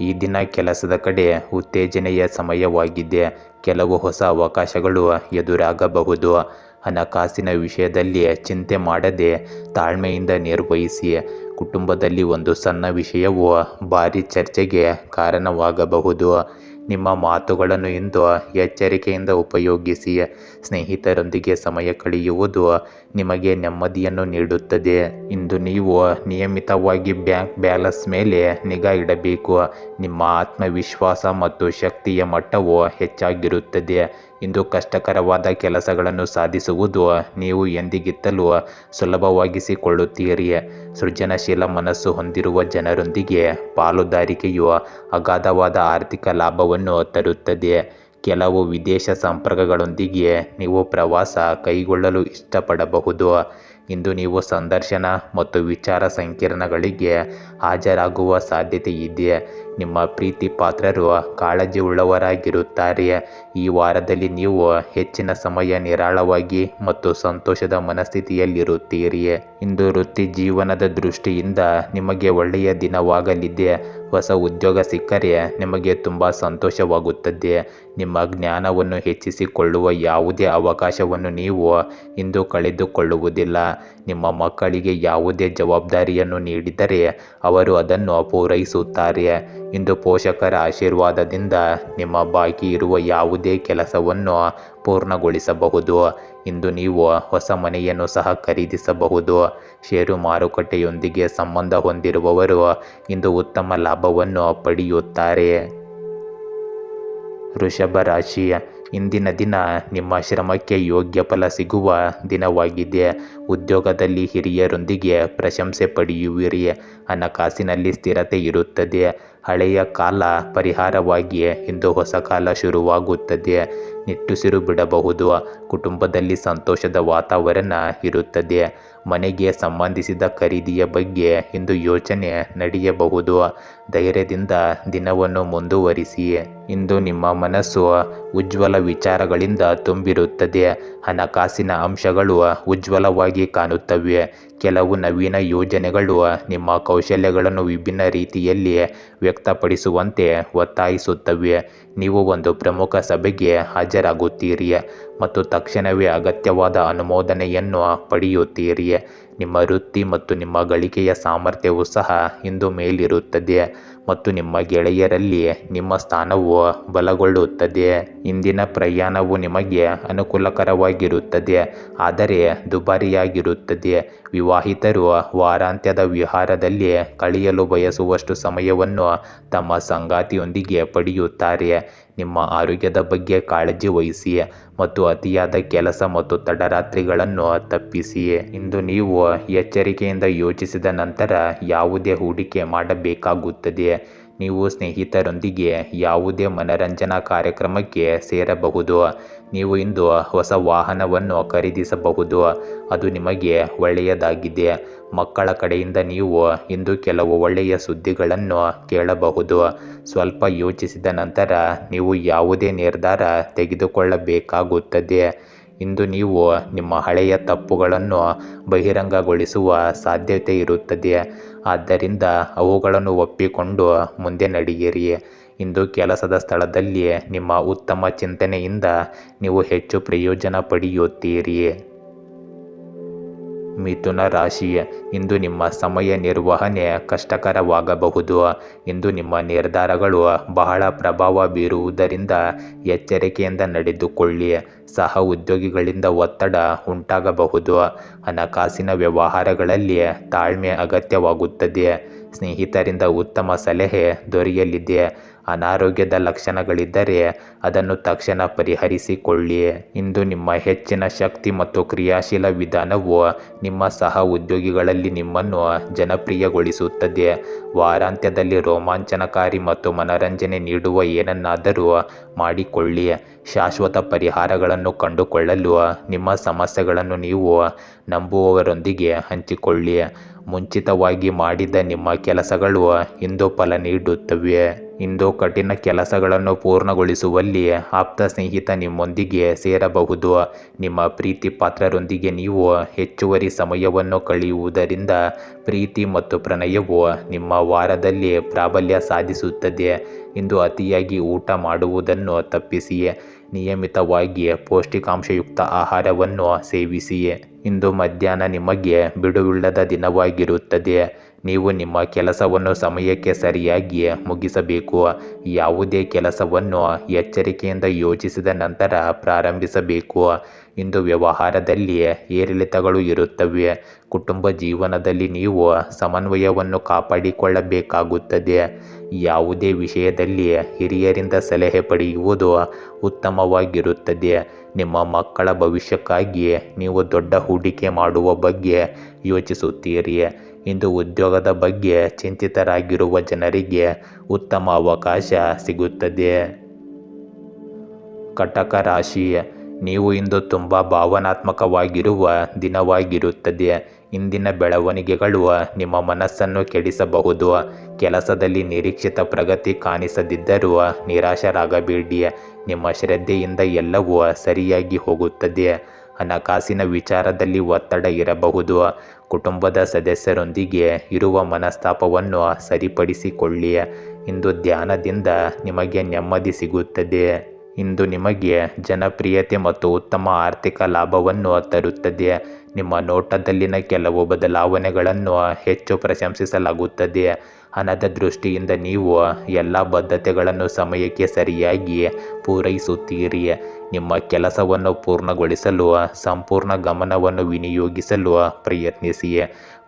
ಈ ದಿನ ಕೆಲಸದ ಕಡೆ ಉತ್ತೇಜನೆಯ ಸಮಯವಾಗಿದೆ. ಕೆಲವು ಹೊಸ ಅವಕಾಶಗಳು ಎದುರಾಗಬಹುದು. ಹಣಕಾಸಿನ ವಿಷಯದಲ್ಲಿ ಚಿಂತೆ ಮಾಡದೆ ತಾಳ್ಮೆಯಿಂದ ನಿರ್ವಹಿಸಿ. ಕುಟುಂಬದಲ್ಲಿ ಒಂದು ಸಣ್ಣ ವಿಷಯವು ಭಾರಿ ಚರ್ಚೆಗೆ ಕಾರಣವಾಗಬಹುದು. ನಿಮ್ಮ ಮಾತುಗಳನ್ನು ಇಂದು ಎಚ್ಚರಿಕೆಯಿಂದ ಉಪಯೋಗಿಸಿ. ಸ್ನೇಹಿತರೊಂದಿಗೆ ಸಮಯ ಕಳೆಯುವುದು ನಿಮಗೆ ನೆಮ್ಮದಿಯನ್ನು ನೀಡುತ್ತದೆ. ಇಂದು ನೀವು ನಿಯಮಿತವಾಗಿ ಬ್ಯಾಂಕ್ ಬ್ಯಾಲೆನ್ಸ್ ಮೇಲೆ ನಿಗಾ ಇಡಬೇಕು. ನಿಮ್ಮ ಆತ್ಮವಿಶ್ವಾಸ ಮತ್ತು ಶಕ್ತಿಯ ಮಟ್ಟವು ಹೆಚ್ಚಾಗಿರುತ್ತದೆ. ಇಂದು ಕಷ್ಟಕರವಾದ ಕೆಲಸಗಳನ್ನು ಸಾಧಿಸುವುದು ನೀವು ಎಂದಿಗಿತ್ತಲೂ ಸುಲಭವಾಗಿಸಿಕೊಳ್ಳುತ್ತೀರಿ. ಸೃಜನಶೀಲ ಮನಸ್ಸು ಹೊಂದಿರುವ ಜನರೊಂದಿಗೆ ಪಾಲುದಾರಿಕೆಯು ಅಗಾಧವಾದ ಆರ್ಥಿಕ ಲಾಭವನ್ನು ತರುತ್ತದೆ. ಕೆಲವು ವಿದೇಶ ಸಂಪರ್ಕಗಳೊಂದಿಗೆ ನೀವು ಪ್ರವಾಸ ಕೈಗೊಳ್ಳಲು ಇಷ್ಟಪಡಬಹುದು. ಇಂದು ನೀವು ಸಂದರ್ಶನ ಮತ್ತು ವಿಚಾರ ಸಂಕಿರಣಗಳಿಗೆ ಹಾಜರಾಗುವ ಸಾಧ್ಯತೆ ಇದೆ. ನಿಮ್ಮ ಪ್ರೀತಿ ಪಾತ್ರರು ಕಾಳಜಿ ಉಳ್ಳವರಾಗಿರುತ್ತಾರೆ ಈ ವಾರದಲ್ಲಿ ನೀವು ಹೆಚ್ಚಿನ ಸಮಯ ನಿರಾಳವಾಗಿ ಮತ್ತು ಸಂತೋಷದ ಮನಸ್ಥಿತಿಯಲ್ಲಿರುತ್ತೀರಿ. ಇಂದು ವೃತ್ತಿ ಜೀವನದ ದೃಷ್ಟಿಯಿಂದ ನಿಮಗೆ ಒಳ್ಳೆಯ ದಿನವಾಗಲಿದೆ. ಹೊಸ ಉದ್ಯೋಗ ಸಿಕ್ಕರೆ ನಿಮಗೆ ತುಂಬ ಸಂತೋಷವಾಗುತ್ತದೆ. ನಿಮ್ಮ ಜ್ಞಾನವನ್ನು ಹೆಚ್ಚಿಸಿಕೊಳ್ಳುವ ಯಾವುದೇ ಅವಕಾಶವನ್ನು ನೀವು ಇಂದು ಕಳೆದುಕೊಳ್ಳುವುದಿಲ್ಲ. ನಿಮ್ಮ ಮಕ್ಕಳಿಗೆ ಯಾವುದೇ ಜವಾಬ್ದಾರಿಯನ್ನು ನೀಡಿದರೆ ಅವರು ಅದನ್ನು ಪೂರೈಸುತ್ತಾರೆ. ಇಂದು ಪೋಷಕರ ಆಶೀರ್ವಾದದಿಂದ ನಿಮ್ಮ ಬಾಕಿ ಇರುವ ಯಾವುದೇ ಕೆಲಸವನ್ನು ಪೂರ್ಣಗೊಳಿಸಬಹುದು. ಇಂದು ನೀವು ಹೊಸ ಮನೆಯನ್ನು ಸಹ ಖರೀದಿಸಬಹುದು. ಷೇರು ಮಾರುಕಟ್ಟೆಯೊಂದಿಗೆ ಸಂಬಂಧ ಹೊಂದಿರುವವರು ಇಂದು ಉತ್ತಮ ಲಾಭವನ್ನು ಪಡೆಯುತ್ತಾರೆ. ವೃಷಭ ರಾಶಿ ಇಂದಿನ ದಿನ ನಿಮ್ಮ ಶ್ರಮಕ್ಕೆ ಯೋಗ್ಯ ಫಲ ಸಿಗುವ ದಿನವಾಗಿದೆ. ಉದ್ಯೋಗದಲ್ಲಿ ಹಿರಿಯರೊಂದಿಗೆ ಪ್ರಶಂಸೆ ಪಡೆಯುವಿರಿ. ಹಣಕಾಸಿನಲ್ಲಿ ಸ್ಥಿರತೆ ಇರುತ್ತದೆ. ಹಳೆಯ ಕಾಲ ಪರಿಹಾರವಾಗಿ ಇಂದು ಹೊಸ ಕಾಲ ಶುರುವಾಗುತ್ತದೆ. ನಿಟ್ಟುಸಿರು ಬಿಡಬಹುದು. ಕುಟುಂಬದಲ್ಲಿ ಸಂತೋಷದ ವಾತಾವರಣ ಇರುತ್ತದೆ. ಮನೆಗೆ ಸಂಬಂಧಿಸಿದ ಖರೀದಿಯ ಬಗ್ಗೆ ಇಂದು ಯೋಚನೆ ನಡೆಯಬಹುದು. ಧೈರ್ಯದಿಂದ ದಿನವನ್ನು ಮುಂದುವರಿಸಿ. ಇಂದು ನಿಮ್ಮ ಮನಸ್ಸು ಉಜ್ವಲ ವಿಚಾರಗಳಿಂದ ತುಂಬಿರುತ್ತದೆ. ಹಣಕಾಸಿನ ಅಂಶಗಳು ಉಜ್ವಲವಾಗಿ ಕಾಣುತ್ತವೆ. ಕೆಲವು ನವೀನ ಯೋಜನೆಗಳು ನಿಮ್ಮ ಕೌಶಲ್ಯಗಳನ್ನು ವಿಭಿನ್ನ ರೀತಿಯಲ್ಲಿ ವ್ಯಕ್ತಪಡಿಸುವಂತೆ ಒತ್ತಾಯಿಸುತ್ತವೆ. ನೀವು ಒಂದು ಪ್ರಮುಖ ಸಭೆಗೆ ಹಾಜರಾಗುತ್ತೀರಿ ಮತ್ತು ತಕ್ಷಣವೇ ಅಗತ್ಯವಾದ ಅನುಮೋದನೆಯನ್ನು ಪಡೆಯುತ್ತೀರಿ. ನಿಮ್ಮ ವೃತ್ತಿ ಮತ್ತು ನಿಮ್ಮ ಗಳಿಕೆಯ ಸಾಮರ್ಥ್ಯವು ಸಹ ಇಂದು ಮೇಲಿರುತ್ತದೆ. ಮತ್ತು ನಿಮ್ಮ ಗೆಳೆಯರಲ್ಲಿ ನಿಮ್ಮ ಸ್ಥಾನವು ಬಲಗೊಳ್ಳುತ್ತದೆ. ಇಂದಿನ ಪ್ರಯಾಣವು ನಿಮಗೆ ಅನುಕೂಲಕರವಾಗಿರುತ್ತದೆ, ಆದರೆ ದುಬಾರಿಯಾಗಿರುತ್ತದೆ. ವಿವಾಹಿತರು ವಾರಾಂತ್ಯದ ವಿಹಾರದಲ್ಲಿ ಕಳೆಯಲು ಬಯಸುವಷ್ಟು ಸಮಯವನ್ನು ತಮ್ಮ ಸಂಗಾತಿಯೊಂದಿಗೆ ಪಡೆಯುತ್ತಾರೆ. ನಿಮ್ಮ ಆರೋಗ್ಯದ ಬಗ್ಗೆ ಕಾಳಜಿ ವಹಿಸಿ ಮತ್ತು ಅತಿಯಾದ ಕೆಲಸ ಮತ್ತು ತಡರಾತ್ರಿಗಳನ್ನು ತಪ್ಪಿಸಿ ಇಂದು ನೀವು ಎಚ್ಚರಿಕೆಯಿಂದ ಯೋಚಿಸಿದ ನಂತರ ಯಾವುದೇ ಹೂಡಿಕೆ ಮಾಡಬೇಕಾಗುತ್ತದೆ ನೀವು ಸ್ನೇಹಿತರೊಂದಿಗೆ ಯಾವುದೇ ಮನರಂಜನಾ ಕಾರ್ಯಕ್ರಮಕ್ಕೆ ಸೇರಬಹುದು. ನೀವು ಇಂದು ಹೊಸ ವಾಹನವನ್ನು ಖರೀದಿಸಬಹುದು. ಅದು ನಿಮಗೆ ಒಳ್ಳೆಯದಾಗಿದೆ. ಮಕ್ಕಳ ಕಡೆಯಿಂದ ನೀವು ಇಂದು ಕೆಲವು ಒಳ್ಳೆಯ ಸುದ್ದಿಗಳನ್ನು ಕೇಳಬಹುದು. ಸ್ವಲ್ಪ ಯೋಚಿಸಿದ ನಂತರ ನೀವು ಯಾವುದೇ ನಿರ್ಧಾರ ತೆಗೆದುಕೊಳ್ಳಬೇಕಾಗುತ್ತದೆ. ಇಂದು ನೀವು ನಿಮ್ಮ ಹಳೆಯ ತಪ್ಪುಗಳನ್ನು ಬಹಿರಂಗಗೊಳಿಸುವ ಸಾಧ್ಯತೆ ಇರುತ್ತದೆ. ಆದ್ದರಿಂದ ಅವುಗಳನ್ನು ಒಪ್ಪಿಕೊಂಡು ಮುಂದೆ ನಡೆಯಿರಿ. ಇಂದು ಕೆಲಸದ ಸ್ಥಳದಲ್ಲಿ ನಿಮ್ಮ ಉತ್ತಮ ಚಿಂತನೆಯಿಂದ ನೀವು ಹೆಚ್ಚು ಪ್ರಯೋಜನ ಪಡೆಯುತ್ತೀರಿ. ಮಿಥುನ ರಾಶಿ ಇಂದು ನಿಮ್ಮ ಸಮಯ ನಿರ್ವಹಣೆ ಕಷ್ಟಕರವಾಗಬಹುದು. ಇಂದು ನಿಮ್ಮ ನಿರ್ಧಾರಗಳು ಬಹಳ ಪ್ರಭಾವ ಬೀರುವುದರಿಂದ ಎಚ್ಚರಿಕೆಯಿಂದ ನಡೆದುಕೊಳ್ಳಿ. ಸಹ ಉದ್ಯೋಗಿಗಳಿಂದ ಒತ್ತಡ ಉಂಟಾಗಬಹುದು. ಹಣಕಾಸಿನ ವ್ಯವಹಾರಗಳಲ್ಲಿ ತಾಳ್ಮೆ ಅಗತ್ಯವಾಗುತ್ತದೆ. ಸ್ನೇಹಿತರಿಂದ ಉತ್ತಮ ಸಲಹೆ ದೊರೆಯಲಿದೆ. ಅನಾರೋಗ್ಯದ ಲಕ್ಷಣಗಳಿದ್ದರೆ ಅದನ್ನು ತಕ್ಷಣ ಪರಿಹರಿಸಿಕೊಳ್ಳಿ. ಇಂದು ನಿಮ್ಮ ಹೆಚ್ಚಿನ ಶಕ್ತಿ ಮತ್ತು ಕ್ರಿಯಾಶೀಲ ವಿಧಾನವು ನಿಮ್ಮ ಸಹ ಉದ್ಯೋಗಿಗಳಲ್ಲಿ ನಿಮ್ಮನ್ನು ಜನಪ್ರಿಯಗೊಳಿಸುತ್ತದೆ. ವಾರಾಂತ್ಯದಲ್ಲಿ ರೋಮಾಂಚನಕಾರಿ ಮತ್ತು ಮನರಂಜನೆ ನೀಡುವ ಏನನ್ನಾದರೂ ಮಾಡಿಕೊಳ್ಳಿ. ಶಾಶ್ವತ ಪರಿಹಾರಗಳನ್ನು ಕಂಡುಕೊಳ್ಳಲು ನಿಮ್ಮ ಸಮಸ್ಯೆಗಳನ್ನು ನೀವು ನಂಬುವವರೊಂದಿಗೆ ಹಂಚಿಕೊಳ್ಳಿ. ಮುಂಚಿತವಾಗಿ ಮಾಡಿದ ನಿಮ್ಮ ಕೆಲಸಗಳು ಇಂದು ಫಲ ನೀಡುತ್ತವೆ. ಇಂದು ಕಠಿಣ ಕೆಲಸಗಳನ್ನು ಪೂರ್ಣಗೊಳಿಸುವಲ್ಲಿ ಆಪ್ತ ಸ್ನೇಹಿತ ನಿಮ್ಮೊಂದಿಗೆ ಸೇರಬಹುದು. ನಿಮ್ಮ ಪ್ರೀತಿ ಪಾತ್ರರೊಂದಿಗೆ ನೀವು ಹೆಚ್ಚುವರಿ ಸಮಯವನ್ನು ಕಳೆಯುವುದರಿಂದ ಪ್ರೀತಿ ಮತ್ತು ಪ್ರಣಯವು ನಿಮ್ಮ ವಾರದಲ್ಲಿ ಪ್ರಾಬಲ್ಯ ಸಾಧಿಸುತ್ತದೆ. ಇಂದು ಅತಿಯಾಗಿ ಊಟ ಮಾಡುವುದನ್ನು ತಪ್ಪಿಸಿ. ನಿಯಮಿತವಾಗಿ ಪೌಷ್ಟಿಕಾಂಶಯುಕ್ತ ಆಹಾರವನ್ನು ಸೇವಿಸಿ. ಇಂದು ಮಧ್ಯಾಹ್ನ ನಿಮಗೆ ಬಿಡುವಿಲ್ಲದ ದಿನವಾಗಿರುತ್ತದೆ. ನೀವು ನಿಮ್ಮ ಕೆಲಸವನ್ನು ಸಮಯಕ್ಕೆ ಸರಿಯಾಗಿ ಮುಗಿಸಬೇಕು. ಯಾವುದೇ ಕೆಲಸವನ್ನು ಎಚ್ಚರಿಕೆಯಿಂದ ಯೋಚಿಸಿದ ನಂತರ ಪ್ರಾರಂಭಿಸಬೇಕು. ಇಂದು ವ್ಯವಹಾರದಲ್ಲಿ ಏರಿಳಿತಗಳು ಇರುತ್ತವೆ. ಕುಟುಂಬ ಜೀವನದಲ್ಲಿ ನೀವು ಸಮನ್ವಯವನ್ನು ಕಾಪಾಡಿಕೊಳ್ಳಬೇಕಾಗುತ್ತದೆ. ಯಾವುದೇ ವಿಷಯದಲ್ಲಿ ಹಿರಿಯರಿಂದ ಸಲಹೆ ಪಡೆಯುವುದು ಉತ್ತಮವಾಗಿರುತ್ತದೆ. ನಿಮ್ಮ ಮಕ್ಕಳ ಭವಿಷ್ಯಕ್ಕಾಗಿ ನೀವು ದೊಡ್ಡ ಹೂಡಿಕೆ ಮಾಡುವ ಬಗ್ಗೆ ಯೋಚಿಸುತ್ತೀರಿ. ಇಂದು ಉದ್ಯೋಗದ ಬಗ್ಗೆ ಚಿಂತಿತರಾಗಿರುವ ಜನರಿಗೆ ಉತ್ತಮ ಅವಕಾಶ ಸಿಗುತ್ತದೆ. ಕಟಕ ರಾಶಿ, ನೀವು ಇಂದು ತುಂಬ ಭಾವನಾತ್ಮಕವಾಗಿರುವ ದಿನವಾಗಿರುತ್ತದೆ. ಇಂದಿನ ಬೆಳವಣಿಗೆಗಳು ನಿಮ್ಮ ಮನಸ್ಸನ್ನು ಕೆಡಿಸಬಹುದು. ಕೆಲಸದಲ್ಲಿ ನಿರೀಕ್ಷಿತ ಪ್ರಗತಿ ಕಾಣಿಸದಿದ್ದರೂ ನಿರಾಶರಾಗಬೇಡಿ. ನಿಮ್ಮ ಶ್ರದ್ಧೆಯಿಂದ ಎಲ್ಲವೂ ಸರಿಯಾಗಿ ಹೋಗುತ್ತದೆ. ಹಣಕಾಸಿನ ವಿಚಾರದಲ್ಲಿ ಒತ್ತಡ ಇರಬಹುದು. ಕುಟುಂಬದ ಸದಸ್ಯರೊಂದಿಗೆ ಇರುವ ಮನಸ್ತಾಪವನ್ನು ಸರಿಪಡಿಸಿಕೊಳ್ಳಿ. ಇಂದು ಧ್ಯಾನದಿಂದ ನಿಮಗೆ ನೆಮ್ಮದಿ ಸಿಗುತ್ತದೆ. ಇಂದು ನಿಮಗೆ ಜನಪ್ರಿಯತೆ ಮತ್ತು ಉತ್ತಮ ಆರ್ಥಿಕ ಲಾಭವನ್ನು ತರುತ್ತದೆ. ನಿಮ್ಮ ನೋಟದಲ್ಲಿನ ಕೆಲವು ಬದಲಾವಣೆಗಳನ್ನು ಹೆಚ್ಚು ಪ್ರಶಂಸಿಸಲಾಗುತ್ತದೆ. ಹಣದ ದೃಷ್ಟಿಯಿಂದ ನೀವು ಎಲ್ಲ ಬದ್ಧತೆಗಳನ್ನು ಸಮಯಕ್ಕೆ ಸರಿಯಾಗಿ ಪೂರೈಸುತ್ತೀರಿ. ನಿಮ್ಮ ಕೆಲಸವನ್ನು ಪೂರ್ಣಗೊಳಿಸಲು, ಸಂಪೂರ್ಣ ಗಮನವನ್ನು ವಿನಿಯೋಗಿಸಲು ಪ್ರಯತ್ನಿಸಿ.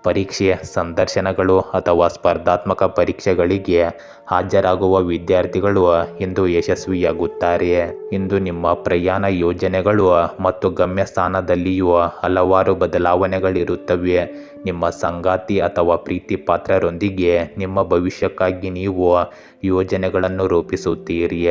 ಪರೀಕ್ಷೆ ಸಂದರ್ಶನಗಳು ಅಥವಾ ಸ್ಪರ್ಧಾತ್ಮಕ ಪರೀಕ್ಷೆಗಳಿಗೆ ಹಾಜರಾಗುವ ವಿದ್ಯಾರ್ಥಿಗಳು ಇಂದು ಯಶಸ್ವಿಯಾಗುತ್ತಾರೆ. ಇಂದು ನಿಮ್ಮ ಪ್ರಯಾಣ ಯೋಜನೆಗಳು ಮತ್ತು ಗಮ್ಯಸ್ಥಾನದಲ್ಲಿಯೂ ಹಲವಾರು ಬದಲಾವಣೆಗಳಿರುತ್ತವೆ. ನಿಮ್ಮ ಸಂಗಾತಿ ಅಥವಾ ಪ್ರೀತಿ ಪಾತ್ರರೊಂದಿಗೆ ನಿಮ್ಮ ಭವಿಷ್ಯಕ್ಕಾಗಿ ನೀವು ಯೋಜನೆಗಳನ್ನು ರೂಪಿಸುತ್ತೀರಿ.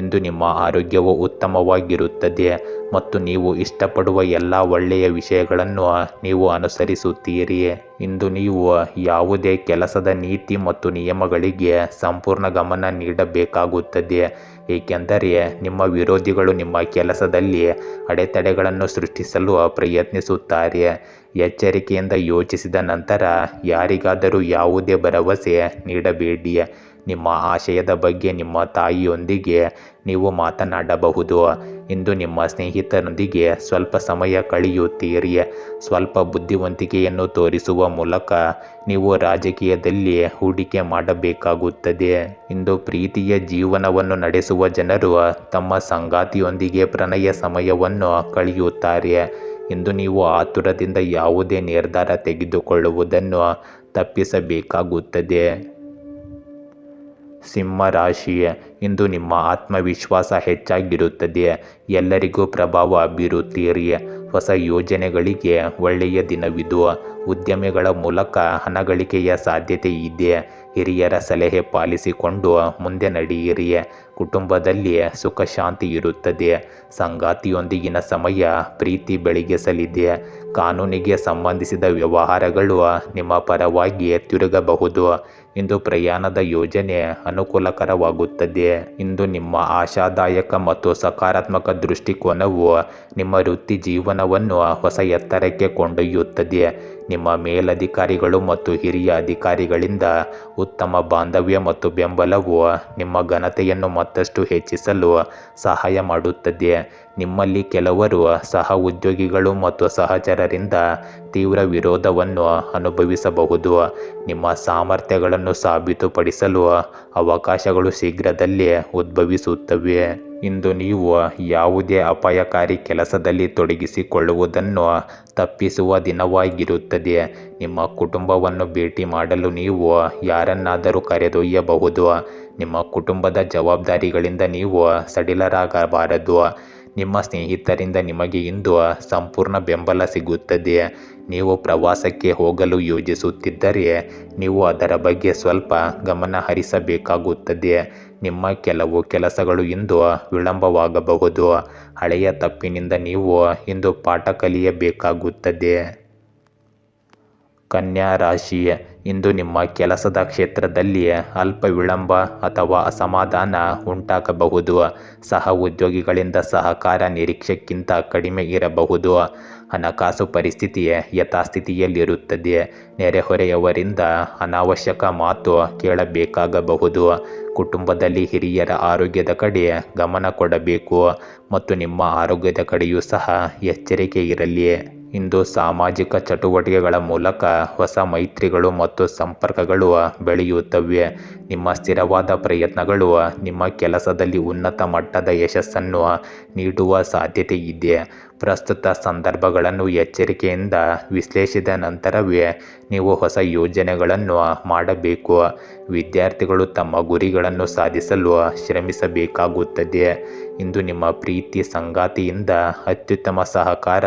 ಇಂದು ನಿಮ್ಮ ಆರೋಗ್ಯವು ಉತ್ತಮವಾಗಿರುತ್ತದೆ ಮತ್ತು ನೀವು ಇಷ್ಟಪಡುವ ಎಲ್ಲ ಒಳ್ಳೆಯ ವಿಷಯಗಳನ್ನು ನೀವು ಅನುಸರಿಸುತ್ತೀರಿ. ಇಂದು ನೀವು ಯಾವುದೇ ಕೆಲಸದ ನೀತಿ ಮತ್ತು ನಿಯಮಗಳಿಗೆ ಸಂಪೂರ್ಣ ಗಮನ ನೀಡಬೇಕಾಗುತ್ತದೆ, ಏಕೆಂದರೆ ನಿಮ್ಮ ವಿರೋಧಿಗಳು ನಿಮ್ಮ ಕೆಲಸದಲ್ಲಿ ಅಡೆತಡೆಗಳನ್ನು ಸೃಷ್ಟಿಸಲು ಪ್ರಯತ್ನಿಸುತ್ತಾರೆ. ಎಚ್ಚರಿಕೆಯಿಂದ ಯೋಚಿಸಿದ ನಂತರ ಯಾರಿಗಾದರೂ ಯಾವುದೇ ಭರವಸೆ ನೀಡಬೇಡಿ. ನಿಮ್ಮ ಆಶಯದ ಬಗ್ಗೆ ನಿಮ್ಮ ತಾಯಿಯೊಂದಿಗೆ ನೀವು ಮಾತನಾಡಬಹುದು. ಇಂದು ನಿಮ್ಮ ಸ್ನೇಹಿತರೊಂದಿಗೆ ಸ್ವಲ್ಪ ಸಮಯ ಕಳೆಯುತ್ತೀರಿ. ಸ್ವಲ್ಪ ಬುದ್ಧಿವಂತಿಕೆಯನ್ನು ತೋರಿಸುವ ಮೂಲಕ ನೀವು ರಾಜಕೀಯದಲ್ಲಿ ಹೂಡಿಕೆ ಮಾಡಬೇಕಾಗುತ್ತದೆ. ಇಂದು ಪ್ರೀತಿಯ ಜೀವನವನ್ನು ನಡೆಸುವ ಜನರು ತಮ್ಮ ಸಂಗಾತಿಯೊಂದಿಗೆ ಪ್ರಣಯ ಸಮಯವನ್ನು ಕಳೆಯುತ್ತಾರೆ. ಇಂದು ನೀವು ಆತುರದಿಂದ ಯಾವುದೇ ನಿರ್ಧಾರ ತೆಗೆದುಕೊಳ್ಳುವುದನ್ನು ತಪ್ಪಿಸಬೇಕಾಗುತ್ತದೆ. ಸಿಂಹ ರಾಶಿಯೇ ಇಂದು ನಿಮ್ಮ ಆತ್ಮವಿಶ್ವಾಸ ಹೆಚ್ಚಾಗಿರುತ್ತದೆ ಎಲ್ಲರಿಗೂ ಪ್ರಭಾವ ಬೀರುತ್ತೀರಿ ಹೊಸ ಯೋಜನೆಗಳಿಗೆ ಒಳ್ಳೆಯ ದಿನವಿದು. ಉದ್ಯಮಿಗಳ ಮೂಲಕ ಹಣ ಗಳಿಕೆಯ ಸಾಧ್ಯತೆ ಇದೆ ಹಿರಿಯರ ಸಲಹೆ ಪಾಲಿಸಿಕೊಂಡು ಮುಂದೆ ನಡೆಯಿರಿ ಕುಟುಂಬದಲ್ಲಿ ಸುಖ ಶಾಂತಿ ಇರುತ್ತದೆ ಸಂಗಾತಿಯೊಂದಿಗಿನ ಸಮಯ ಪ್ರೀತಿ ಬೆಳಗಿಸಲಿದೆ ಕಾನೂನಿಗೆ ಸಂಬಂಧಿಸಿದ ವ್ಯವಹಾರಗಳು ನಿಮ್ಮ ಪರವಾಗಿ ತಿರುಗಬಹುದು. ಇಂದು ಪ್ರಯಾಣದ ಯೋಜನೆ ಅನುಕೂಲಕರವಾಗುತ್ತದೆ. ಇಂದು ನಿಮ್ಮ ಆಶಾದಾಯಕ ಮತ್ತು ಸಕಾರಾತ್ಮಕ ದೃಷ್ಟಿಕೋನವು ನಿಮ್ಮ ವೃತ್ತಿ ಜೀವನವನ್ನು ಹೊಸ ಎತ್ತರಕ್ಕೆ ಕೊಂಡೊಯ್ಯುತ್ತದೆ. ನಿಮ್ಮ ಮೇಲಧಿಕಾರಿಗಳು ಮತ್ತು ಹಿರಿಯ ಅಧಿಕಾರಿಗಳಿಂದ ಉತ್ತಮ ಬಾಂಧವ್ಯ ಮತ್ತು ಬೆಂಬಲವು ನಿಮ್ಮ ಘನತೆಯನ್ನು ಮತ್ತಷ್ಟು ಹೆಚ್ಚಿಸಲು ಸಹಾಯ ಮಾಡುತ್ತದೆ. ನಿಮ್ಮಲ್ಲಿ ಕೆಲವರು ಸಹ ಉದ್ಯೋಗಿಗಳು ಮತ್ತು ಸಹಚರರಿಂದ ತೀವ್ರ ವಿರೋಧವನ್ನು ಅನುಭವಿಸಬಹುದು. ನಿಮ್ಮ ಸಾಮರ್ಥ್ಯಗಳನ್ನು ಸಾಬೀತುಪಡಿಸಲು ಅವಕಾಶಗಳು ಶೀಘ್ರದಲ್ಲೇ ಉದ್ಭವಿಸುತ್ತವೆ. ಇಂದು ನೀವು ಯಾವುದೇ ಅಪಾಯಕಾರಿ ಕೆಲಸದಲ್ಲಿ ತೊಡಗಿಸಿಕೊಳ್ಳುವುದನ್ನು ತಪ್ಪಿಸುವ ದಿನವಾಗಿರುತ್ತದೆ. ನಿಮ್ಮ ಕುಟುಂಬವನ್ನು ಭೇಟಿ ಮಾಡಲು ನೀವು ಯಾರನ್ನಾದರೂ ಕರೆದೊಯ್ಯಬಹುದು. ನಿಮ್ಮ ಕುಟುಂಬದ ಜವಾಬ್ದಾರಿಗಳಿಂದ ನೀವು ಸಡಿಲರಾಗಬಾರದು. ನಿಮ್ಮ ಸ್ನೇಹಿತರಿಂದ ನಿಮಗೆ ಇಂದು ಸಂಪೂರ್ಣ ಬೆಂಬಲ ಸಿಗುತ್ತದೆ ನೀವು ಪ್ರವಾಸಕ್ಕೆ ಹೋಗಲು ಯೋಜಿಸುತ್ತಿದ್ದರೆ ನೀವು ಅದರ ಬಗ್ಗೆ ಸ್ವಲ್ಪ ಗಮನ ಹರಿಸಬೇಕಾಗುತ್ತದೆ ನಿಮ್ಮ ಕೆಲವು ಕೆಲಸಗಳು ಇಂದು ವಿಳಂಬವಾಗಬಹುದು. ಹಳೆಯ ತಪ್ಪಿನಿಂದ ನೀವು ಇಂದು ಪಾಠ ಕಲಿಯಬೇಕಾಗುತ್ತದೆ ಕನ್ಯಾ ರಾಶಿ ಇಂದು ನಿಮ್ಮ ಕೆಲಸದ ಕ್ಷೇತ್ರದಲ್ಲಿ ಅಲ್ಪ ವಿಳಂಬ ಅಥವಾ ಅಸಮಾಧಾನ ಉಂಟಾಗಬಹುದು. ಸಹ ಉದ್ಯೋಗಿಗಳಿಂದ ಸಹಕಾರ ನಿರೀಕ್ಷೆಗಿಂತ ಕಡಿಮೆ ಇರಬಹುದು. ಹಣಕಾಸು ಪರಿಸ್ಥಿತಿ ಯಥಾಸ್ಥಿತಿಯಲ್ಲಿರುತ್ತದೆ. ನೆರೆಹೊರೆಯವರಿಂದ ಅನಾವಶ್ಯಕ ಮಾತು ಕೇಳಬೇಕಾಗಬಹುದು. ಕುಟುಂಬದಲ್ಲಿ ಹಿರಿಯರ ಆರೋಗ್ಯದ ಕಡೆ ಗಮನ ಕೊಡಬೇಕು ಮತ್ತು ನಿಮ್ಮ ಆರೋಗ್ಯದ ಕಡೆಯೂ ಸಹ ಎಚ್ಚರಿಕೆ ಇರಲಿ. ಇಂದು ಸಾಮಾಜಿಕ ಚಟುವಟಿಕೆಗಳ ಮೂಲಕ ಹೊಸ ಮೈತ್ರಿಗಳು ಮತ್ತು ಸಂಪರ್ಕಗಳು ಬೆಳೆಯುತ್ತವೆ. ನಿಮ್ಮ ಸ್ಥಿರವಾದ ಪ್ರಯತ್ನಗಳು ನಿಮ್ಮ ಕೆಲಸದಲ್ಲಿ ಉನ್ನತ ಮಟ್ಟದ ಯಶಸ್ಸನ್ನು ನೀಡುವ ಸಾಧ್ಯತೆ ಇದೆ. ಪ್ರಸ್ತುತ ಸಂದರ್ಭಗಳನ್ನು ಎಚ್ಚರಿಕೆಯಿಂದ ವಿಶ್ಲೇಷಿಸಿದ ನಂತರವೇ ನೀವು ಹೊಸ ಯೋಜನೆಗಳನ್ನು ಮಾಡಬೇಕು. ವಿದ್ಯಾರ್ಥಿಗಳು ತಮ್ಮ ಗುರಿಗಳನ್ನು ಸಾಧಿಸಲು ಶ್ರಮಿಸಬೇಕಾಗುತ್ತದೆ. ಇಂದು ನಿಮ್ಮ ಪ್ರೀತಿ ಸಂಗಾತಿಯಿಂದ ಅತ್ಯುತ್ತಮ ಸಹಕಾರ